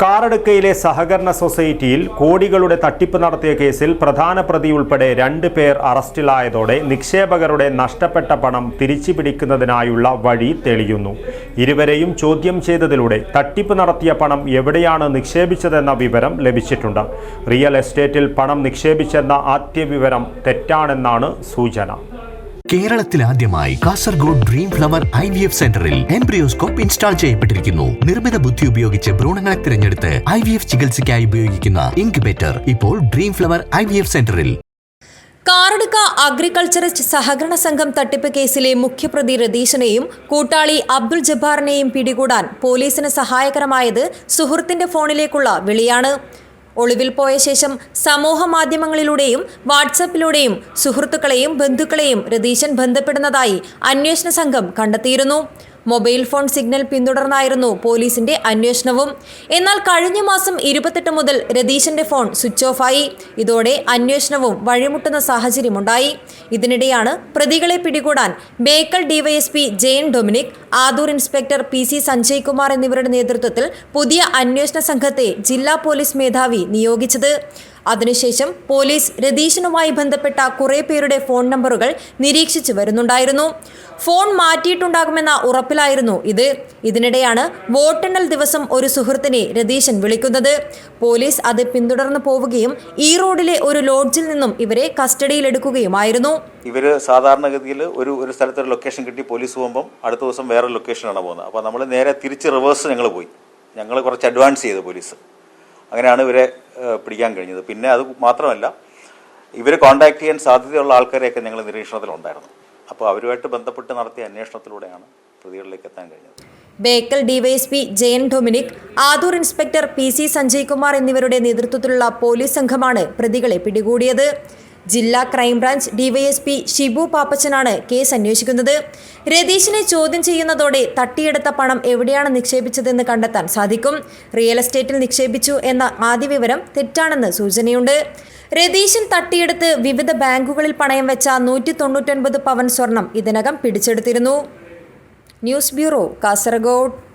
കാറടുക്കയിലെ സഹകരണ സൊസൈറ്റിയിൽ കോടികളുടെ തട്ടിപ്പ് നടത്തിയ കേസിൽ പ്രധാന പ്രതി ഉൾപ്പെടെ രണ്ട് പേർ അറസ്റ്റിലായതോടെ നിക്ഷേപകരുടെ നഷ്ടപ്പെട്ട പണം തിരിച്ചു പിടിക്കുന്നതിനായുള്ള വഴി തെളിയുന്നു. ഇരുവരെയും ചോദ്യം ചെയ്തതിലൂടെ തട്ടിപ്പ് നടത്തിയ പണം എവിടെയാണ് നിക്ഷേപിച്ചതെന്ന വിവരം ലഭിച്ചിട്ടുണ്ട്. റിയൽ എസ്റ്റേറ്റിൽ പണം നിക്ഷേപിച്ചെന്ന ആദ്യ വിവരം തെറ്റാണെന്നാണ് സൂചന. കേരളത്തിൽ ആദ്യമായി Kasaragod dream flower I V F സെന്ററിൽ എംബ്രിയോസ്കോപ്പ് ഇൻസ്റ്റാൾ ചെയ്യപ്പെട്ടിരിക്കുന്നു. നിർമ്മിത ബുദ്ധി ഉപയോഗിച്ച് ഭ്രൂണങ്ങളെ തിരഞ്ഞെടുത്ത് ഐ വി എഫ് ചികിത്സയ്ക്കായി ഉപയോഗിക്കുന്ന ഇൻക്യുബേറ്റർ ഇപ്പോൾ dream flower I V F സെന്ററിൽ കാറടുക്ക അഗ്രികൾച്ചറിസ്റ്റ് സഹകരണ സംഘം തട്ടിപ്പ് കേസിലെ മുഖ്യപ്രതി രതീശനെയും കൂട്ടാളി അബ്ദുൾ ജബ്ബാറിനെയും പിടികൂടാൻ പോലീസിന് സഹായകരമായത് സുഹൃത്തിന്റെ ഫോണിലേക്കുള്ള വിളിയാണ്. ഒളിവിൽ പോയ ശേഷം സമൂഹ മാധ്യമങ്ങളിലൂടെയും വാട്സപ്പിലൂടെയും സുഹൃത്തുക്കളെയും ബന്ധുക്കളെയും രതീശൻ ബന്ധപ്പെടുന്നതായി അന്വേഷണ സംഘം കണ്ടെത്തിയിരുന്നു. മൊബൈൽ ഫോൺ സിഗ്നൽ പിന്തുടർന്നായിരുന്നു പോലീസിന്റെ അന്വേഷണവും. എന്നാൽ കഴിഞ്ഞ മാസം ഇരുപത്തെട്ട് മുതൽ രതീശന്റെ ഫോൺ സ്വിച്ച് ഓഫായി ഇതോടെ അന്വേഷണവും വഴിമുട്ടുന്ന സാഹചര്യമുണ്ടായി. ഇതിനിടെയാണ് പ്രതികളെ പിടികൂടാൻ Bekal DYSP Jain Dominic Adoor inspector P C Sanjay Kumar എന്നിവരുടെ നേതൃത്വത്തിൽ പുതിയ അന്വേഷണ സംഘത്തെ ജില്ലാ പോലീസ് മേധാവി നിയോഗിച്ചത്. അതിനുശേഷം പോലീസ് രതീശനുമായി ബന്ധപ്പെട്ട കുറേ പേരുടെ ഫോൺ നമ്പറുകൾ നിരീക്ഷിച്ചു വരുന്നുണ്ടായിരുന്നു. ഫോൺ മാറ്റിയിട്ടുണ്ടാകുമെന്ന ഉറപ്പിലായിരുന്നു ഇത്. ഇതിനിടെയാണ് വോട്ടെണ്ണൽ ദിവസം ഒരു സുഹൃത്തിനെ രതീശൻ വിളിക്കുന്നത്. പോലീസ് അത് പിന്തുടർന്നു പോവുകയും ഈ റോഡിലെ ഒരു ലോഡ്ജിൽ നിന്നും ഇവരെ കസ്റ്റഡിയിലെടുക്കുകയുമായിരുന്നു. ഇവർ സാധാരണഗതിയിൽ ഒരു ഒരു സ്ഥലത്ത് ഒരു ലൊക്കേഷൻ കിട്ടി പോലീസ് പോകുമ്പം അടുത്ത ദിവസം വേറെ ലൊക്കേഷനാണ് പോകുന്നത്. അപ്പോൾ നമ്മൾ നേരെ തിരിച്ച് റിവേഴ്സ് ഞങ്ങൾ പോയി. ഞങ്ങൾ കുറച്ച് അഡ്വാൻസ് ചെയ്തു പോലീസ്. അങ്ങനെയാണ് ഇവരെ പിടിക്കാൻ കഴിഞ്ഞത്. പിന്നെ അത് മാത്രമല്ല ഇവരെ കോണ്ടാക്ട് ചെയ്യാൻ സാധ്യതയുള്ള ആൾക്കാരെയൊക്കെ ഞങ്ങൾ നിരീക്ഷണത്തിലുണ്ടായിരുന്നു. അപ്പോൾ അവരുമായിട്ട് ബന്ധപ്പെട്ട് നടത്തിയ അന്വേഷണത്തിലൂടെയാണ് പ്രതികളിലേക്ക് എത്താൻ കഴിഞ്ഞത്. Bekal DYSP Jayan Dominic Adoor inspector P C Sanjay Kumar എന്നിവരുടെ നേതൃത്വത്തിലുള്ള പോലീസ് സംഘമാണ് പ്രതികളെ പിടികൂടിയത്. ജില്ലാ ക്രൈംബ്രാഞ്ച് ഡിവൈഎസ്പി ഷിബു പാപ്പച്ചനാണ് കേസ് അന്വേഷിക്കുന്നത്. രതീഷിനെ ചോദ്യം ചെയ്യുന്നതോടെ തട്ടിയെടുത്ത പണം എവിടെയാണ് നിക്ഷേപിച്ചതെന്ന് കണ്ടെത്താൻ സാധിക്കും. റിയൽ എസ്റ്റേറ്റിൽ നിക്ഷേപിച്ചു എന്ന ആദ്യ വിവരം തെറ്റാണെന്ന് സൂചനയുണ്ട്. രതീശൻ തട്ടിയെടുത്ത് വിവിധ ബാങ്കുകളിൽ പണയം വെച്ച നൂറ്റി തൊണ്ണൂറ്റൊൻപത് പവൻ സ്വർണം ഇതിനകം പിടിച്ചെടുത്തിരുന്നു. News bureau Kasaragod.